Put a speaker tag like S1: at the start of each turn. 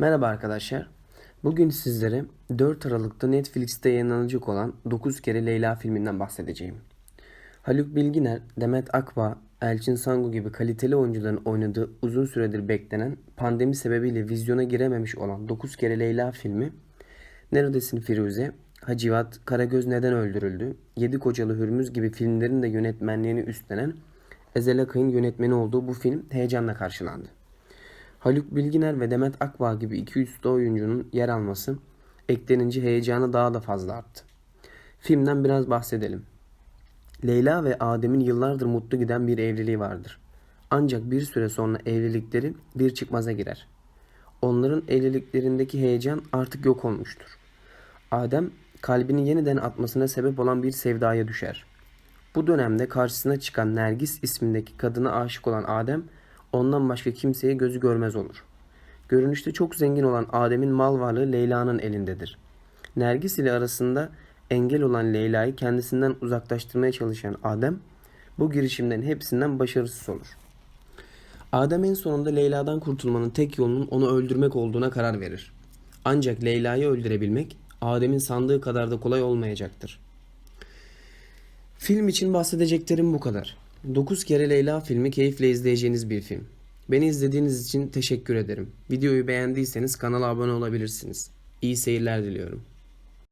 S1: Merhaba arkadaşlar. Bugün sizlere 4 Aralık'ta Netflix'te yayınlanacak olan 9 kere Leyla filminden bahsedeceğim. Haluk Bilginer, Demet Akbağ, Elçin Sangu gibi kaliteli oyuncuların oynadığı uzun süredir beklenen pandemi sebebiyle vizyona girememiş olan 9 kere Leyla filmi Neredesin Firuze, Hacivat, Karagöz Neden Öldürüldü, Yedi Kocalı Hürmüz gibi filmlerin de yönetmenliğini üstlenen Ezel Akay'ın yönetmeni olduğu bu film heyecanla karşılandı. Haluk Bilginer ve Demet Akbağ gibi iki üstü oyuncunun yer alması eklenince heyecanı daha da fazla arttı. Filmden biraz bahsedelim. Leyla ve Adem'in yıllardır mutlu giden bir evliliği vardır. Ancak bir süre sonra evlilikleri bir çıkmaza girer. Onların evliliklerindeki heyecan artık yok olmuştur. Adem kalbini yeniden atmasına sebep olan bir sevdaya düşer. Bu dönemde karşısına çıkan Nergis ismindeki kadına aşık olan Adem ondan başka kimseye gözü görmez olur. Görünüşte çok zengin olan Adem'in mal varlığı Leyla'nın elindedir. Nergis ile arasında engel olan Leyla'yı kendisinden uzaklaştırmaya çalışan Adem bu girişimlerin hepsinden başarısız olur. Adem en sonunda Leyla'dan kurtulmanın tek yolunun onu öldürmek olduğuna karar verir. Ancak Leyla'yı öldürebilmek Adem'in sandığı kadar da kolay olmayacaktır. Film için bahsedeceklerim bu kadar. 9 kere Leyla filmi keyifle izleyeceğiniz bir film. Beni izlediğiniz için teşekkür ederim. Videoyu beğendiyseniz kanala abone olabilirsiniz. İyi seyirler diliyorum.